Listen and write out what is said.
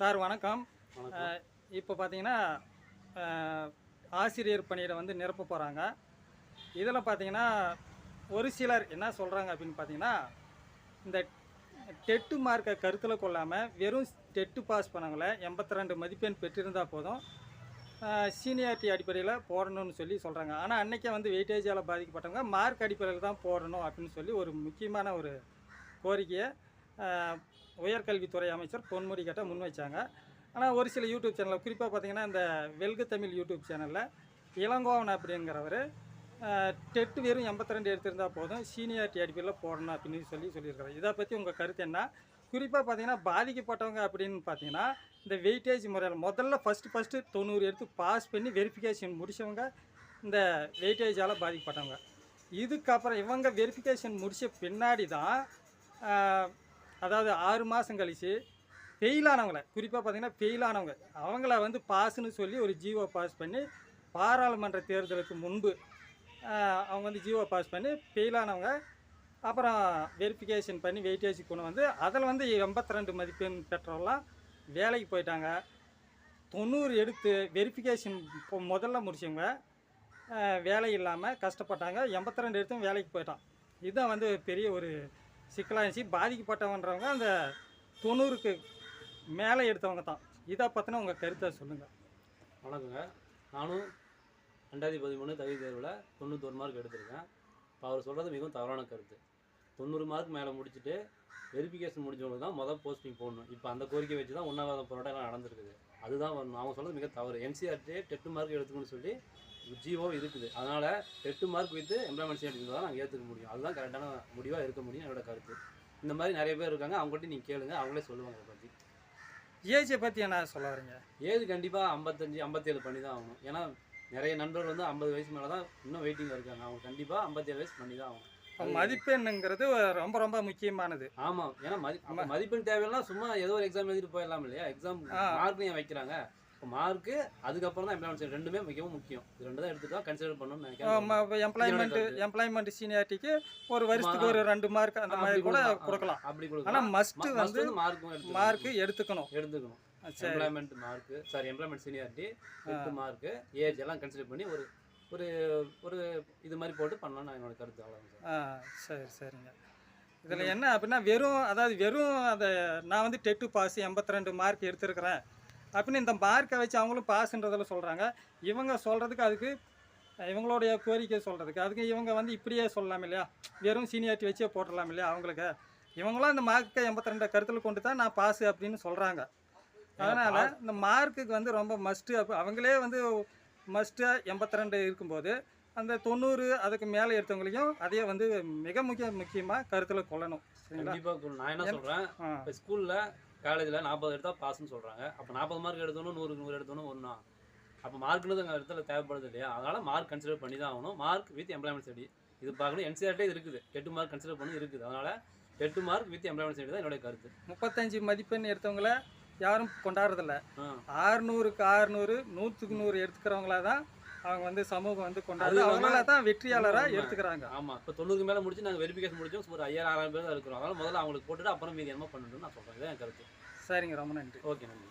Sir வணக்கம். இப்போ பார்த்தீங்கன்னா ஆசிரியர் பணியிட வந்து நிரப்ப போகிறாங்க இதில் பார்த்தீங்கன்னா ஒரு சிலர் என்ன சொல்கிறாங்க அப்படின்னு பார்த்தீங்கன்னா இந்த டெட்டு மார்க்கை கருத்தில் கொள்ளாமல் வெறும் டெட்டு பாஸ் பண்ணவங்கள எண்பத்தி ரெண்டு மதிப்பெண் பெற்றிருந்தால் போதும் சீனியாரிட்டி அடிப்படையில் போடணும்னு சொல்லி சொல்கிறாங்க ஆனால் அன்றைக்கே வந்து வெயிட்டேஜால் பாதிக்கப்பட்டவங்க மார்க் அடிப்படையில் தான் போடணும் அப்படின்னு சொல்லி ஒரு முக்கியமான ஒரு கோரிக்கையை உயர்கல்வித்துறை அமைச்சர் பொன்முடி கட்ட முன்வைச்சாங்க. ஆனால் ஒரு சில யூடியூப் சேனலில் குறிப்பாக பார்த்தீங்கன்னா இந்த வெல்கு தமிழ் யூடியூப் சேனலில் இளங்கோவன் அப்படிங்கிறவர் டெட்டு வெறும் எண்பத்தி ரெண்டு எடுத்திருந்தால் போதும் சீனியாரிட்டி அடிப்படையில் போடணும் அப்படின்னு சொல்லி சொல்லியிருக்காரு இதை பற்றி உங்கள் கருத்து என்ன? குறிப்பாக பார்த்தீங்கன்னா பாதிக்கப்பட்டவங்க அப்படின்னு பார்த்தீங்கன்னா இந்த வெயிட்டேஜ் முறையில் முதல்ல ஃபஸ்ட்டு ஃபஸ்ட்டு தொண்ணூறு எடுத்து பாஸ் பண்ணி வெரிஃபிகேஷன் முடித்தவங்க இந்த வெயிட்டேஜால் பாதிக்கப்பட்டவங்க. இதுக்கப்புறம் இவங்க வெரிஃபிகேஷன் முடித்த பின்னாடி தான் அதாவது ஆறு மாதம் கழித்து ஃபெயிலானவங்களை குறிப்பாக பார்த்தீங்கன்னா ஃபெயிலானவங்க அவங்கள வந்து பாஸ்னு சொல்லி ஒரு ஜிஓ பாஸ் பண்ணி பாராளுமன்ற தேர்தலுக்கு முன்பு அவங்க வந்து ஜீவோ பாஸ் பண்ணி ஃபெயிலானவங்க அப்புறம் வெரிஃபிகேஷன் பண்ணி வெயிட்டேஜ் கொண்டு வந்து அதில் வந்து எண்பத்தி ரெண்டு மதிப்பெண் பெற்றவெல்லாம் வேலைக்கு போயிட்டாங்க. தொண்ணூறு எடுத்து வெரிஃபிகேஷன் இப்போ முதல்ல முடிச்சவங்க வேலை இல்லாமல் கஷ்டப்பட்டாங்க. எண்பத்தி ரெண்டு எடுத்தும் வேலைக்கு போயிட்டான். இதுதான் வந்து பெரிய ஒரு சிக்கலாக இருந்துச்சு பாதிக்கப்பட்டவன்றவங்க அந்த தொண்ணூறுக்கு மேலே எடுத்தவங்க தான். இதை பற்றின உங்கள் கருத்தை சொல்லுங்கள் வணக்கங்க. நானும் ரெண்டாயிரத்தி பதிமூணு தகுதி தேர்வில் தொண்ணூத்தொரு மார்க் எடுத்திருக்கேன். இப்போ அவர் சொல்கிறது மிகவும் தவறான கருத்து. தொண்ணூறு மார்க் மேலே முடிச்சுட்டு வெரிஃபிகேஷன் முடிஞ்சவங்களுக்கு தான் மொதல் போஸ்டிங் போடணும். இப்போ அந்த கோரிக்கை வச்சு தான் உண்ணாவிரத போராட்டம் நடந்திருக்குது. அதுதான். அவங்க சொல்கிறது மிக தவறு. என்சிஆர்டி டெட்டு மார்க் எடுத்துக்கணும்னு சொல்லி ஜிஓ இருக்குது. அதனால் டெட்டு மார்க் வித்து எம்ப்ளாய்மெண்ட் சேர்த்து தான் நாங்கள் ஏற்றுக்க முடியும். அதுதான் கரெக்டான முடிவாக இருக்க முடியும் என்னோட கருத்து. இந்த மாதிரி நிறைய பேர் இருக்காங்க. அவங்ககிட்ட நீங்கள் கேளுங்க. அவங்களே சொல்லுவாங்க அதை பற்றி ஏஜை பற்றி என்ன சொல்ல வரீங்க? ஏஜ் கண்டிப்பாக ஐம்பத்தஞ்சு ஐம்பத்தேழு பண்ணி தான் ஆகணும். ஏன்னா நிறைய நண்பர்கள் வந்து ஐம்பது வயசு மேலே தான் இன்னும் வெயிட்டிங்கில் இருக்காங்க. அவங்க கண்டிப்பாக ஐம்பத்தேழு வயசு பண்ணி தான் ஆகணும். மதிப்பெண்ணுங்கிறது ரொம்ப ரொம்ப முக்கியமானது. ஆமாம் ஏன்னா மதிப்பெண் தேவையெல்லாம் சும்மா ஏதோ ஒரு எக்ஸாம் எழுதிட்டு போயிடலாம் இல்லையா? எக்ஸாம். மார்க் ஏன் வைக்கிறாங்க. மார்க்கு அதுக்கப்புறம் தான் எம்ப்ளாய்மெண்ட் ரெண்டுமே மிகவும் முக்கியம். இது ரெண்டு தான் எடுத்து தான் கன்சிடர் பண்ணணும்னு நினைக்கிறேன். எம்ப்ளாய்மெண்ட் எம்ப்ளாய்மெண்ட் சீனியாரிட்டிக்கு ஒரு வருஷத்துக்கு ஒரு ரெண்டு மார்க் அந்த மாதிரி கூட கொடுக்கலாம். கொடுக்கலாம். அப்படி ஆனால் கொடுக்கலாம். மஸ்ட் ம- வந்து எடுத்து மார்க்கு எடுத்துக்கணும். எடுத்துக்கணும். Employment mark sorry employment seniority mark age எல்லாம் கன்சிடர் பண்ணி ஒரு ஒரு ஒரு இது மாதிரி போட்டு பண்ணலாம் நான் என்னோட கருத்து. அவ்வளோதான் சார். ஆ சரி சரிங்க. இதில் என்ன அப்படின்னா வெறும் அதாவது வெறும் அதை நான் வந்து டெட்டு பாஸ் எண்பத்தி ரெண்டு மார்க் எடுத்திருக்கிறேன். அப்படின்னு இந்த மார்க்கை வச்சு அவங்களும் பாஸ்ன்றதில் சொல்கிறாங்க இவங்க சொல்கிறதுக்கு அதுக்கு இவங்களுடைய கோரிக்கை சொல்கிறதுக்கு அதுக்கு இவங்க வந்து இப்படியே சொல்லலாம் இல்லையா? வெறும் சீனியாரிட்டி வச்சே போட்டுடலாம் இல்லையா அவங்களுக்கு? இவங்களும் அந்த மார்க்கை எண்பத்தி ரெண்டு கருத்தில் கொண்டு தான் நான் பாஸ் அப்படின்னு சொல்கிறாங்க அதனால் இந்த மார்க்குக்கு வந்து ரொம்ப மஸ்ட்டு அப்போ அவங்களே வந்து மஸ்ட்டு எண்பத்தி ரெண்டு இருக்கும்போது அந்த தொண்ணூறு அதுக்கு மேலே எடுத்தவங்களையும் அதையே வந்து மிக முக்கிய முக்கியமாக கருத்தில் கொள்ளணும். சரிங்களா. நான் என்ன சொல்கிறேன் இப்போ ஸ்கூலில் காலேஜில் நாற்பது எடுத்தா பாஸ்ன்னு சொல்கிறாங்க அப்போ நாற்பது மார்க் எடுத்தோணும் நூறு நூறு எடுத்தோணும் ஒன்றா அப்போ மார்க்னு அந்த இடத்துல தேவைப்படுது இல்லையா? அதனால் மார்க் கன்சிடர் பண்ணி தான் ஆகணும். மார்க் வித் எம்ப்ளாய்மெண்ட் ஸ்டடி இது பார்க்கணும். என்சிஆர்டே இருக்குது. எட்டு மார்க் கன்சிடர் பண்ணி இருக்குது. அதனால் எட்டு மார்க் வித் எம்ப்ளாய்மெண்ட் ஸ்டடி தான் என்னுடைய கருத்து. முப்பத்தஞ்சு மதிப்பெண் எடுத்தவங்கள யாரும் கொண்டாடுறதில்ல. ஆறுநூறுக்கு ஆறுநூறு நூற்றுக்கு நூறு எடுத்துக்கிறவங்களா தான் அவங்க வந்து சமூகம் வந்து கொண்டாடுது. அது அவங்கள தான் வெற்றியாளராக. எடுத்துக்கிறாங்க. ஆமாம் இப்போ தொண்ணூறுக்கு மேலே முடிச்சு நாங்கள் வெரிஃபிகேஷன் முடிச்சோம். ஒரு ஐயாயிரம் ஆறாயிரம் பேர் தான் இருக்கிறோம். அதனால் முதல்ல அவங்களுக்கு போட்டுட்டு அப்புறம் மீதி என்னமோ பண்ணணும்னு நான் சொல்கிறேன் இதுதான் என் கருத்து. சரிங்க. ரொம்ப நன்றி. ஓகே நன்றி.